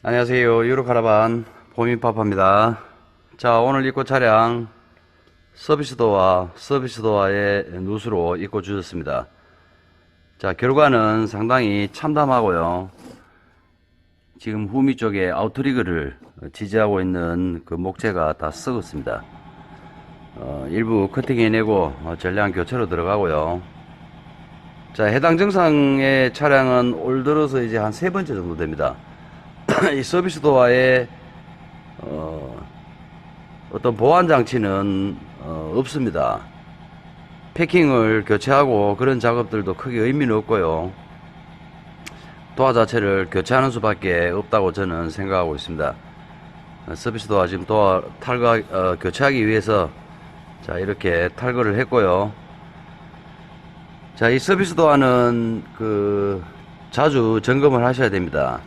안녕하세요. 유로카라반 보민파파입니다. 자, 오늘 입고 차량 서비스도어, 서비스도어의 누수로 입고 주셨습니다. 자, 결과는 상당히 참담하고요. 지금 후미 쪽에 아우트리그를 지지하고 있는 그 목재가 다 썩었습니다. 어, 일부 커팅해내고 어, 전량 교체로 들어가고요. 자, 해당 증상의 차량은 올 들어서 이제 한 세 번째 정도 됩니다. 이 서비스 도어에 어, 어떤 보안 장치는 어, 없습니다. 패킹을 교체하고 그런 작업들도 크게 의미는 없고요. 도화 자체를 교체하는 수밖에 없다고 저는 생각하고 있습니다. 어, 서비스 도어 지금 도화 탈거 어, 교체하기 위해서 자 이렇게 탈거를 했고요. 자 이 서비스 도어는 그 자주 점검을 하셔야 됩니다.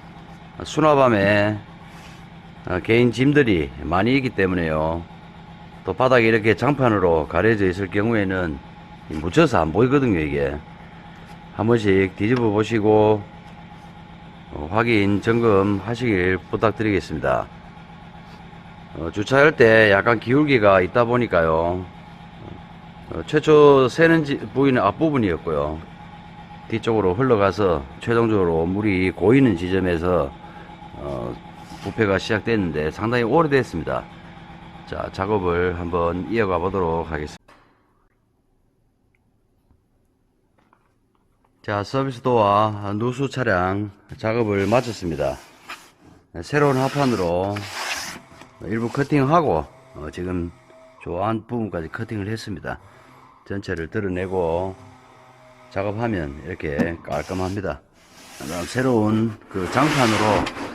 수납함에 어, 개인 짐들이 많이 있기 때문에요. 또 바닥에 이렇게 장판으로 가려져 있을 경우에는 묻혀서 안 보이거든요, 이게. 한 번씩 뒤집어 보시고 어, 확인, 점검 하시길 부탁드리겠습니다. 어, 주차할 때 약간 기울기가 있다 보니까요. 어, 최초 새는 지- 부위는 앞부분이었고요. 뒤쪽으로 흘러가서 최종적으로 물이 고이는 지점에서 어, 부패가 시작됐는데 상당히 오래됐습니다. 자, 작업을 한번 이어가 보도록 하겠습니다. 자, 서비스 도어 누수 차량 작업을 마쳤습니다. 새로운 합판으로 일부 커팅하고 어, 지금 조한 부분까지 커팅을 했습니다. 전체를 드러내고 작업하면 이렇게 깔끔합니다. 새로운 그 장판으로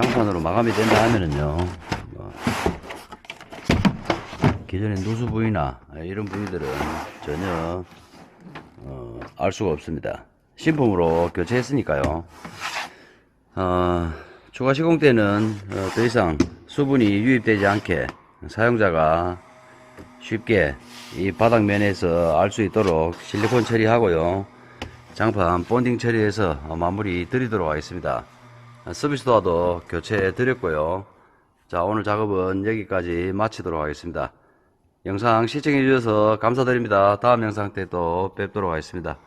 장판으로 마감이 된다 하면은요. 뭐 기존의 누수 부위나 이런 부위들은 전혀 어, 알 수가 없습니다. 신품으로 교체했으니까요. 어, 추가 시공 때는 어, 더 이상 수분이 유입되지 않게 사용자가 쉽게 이 바닥면에서 알 수 있도록 실리콘 처리하고요. 장판 본딩 처리해서 어, 마무리 드리도록 하겠습니다. 어, 서비스 도어도 교체해 드렸고요. 자, 오늘 작업은 여기까지 마치도록 하겠습니다. 영상 시청해 주셔서 감사드립니다. 다음 영상 때 또 뵙도록 하겠습니다.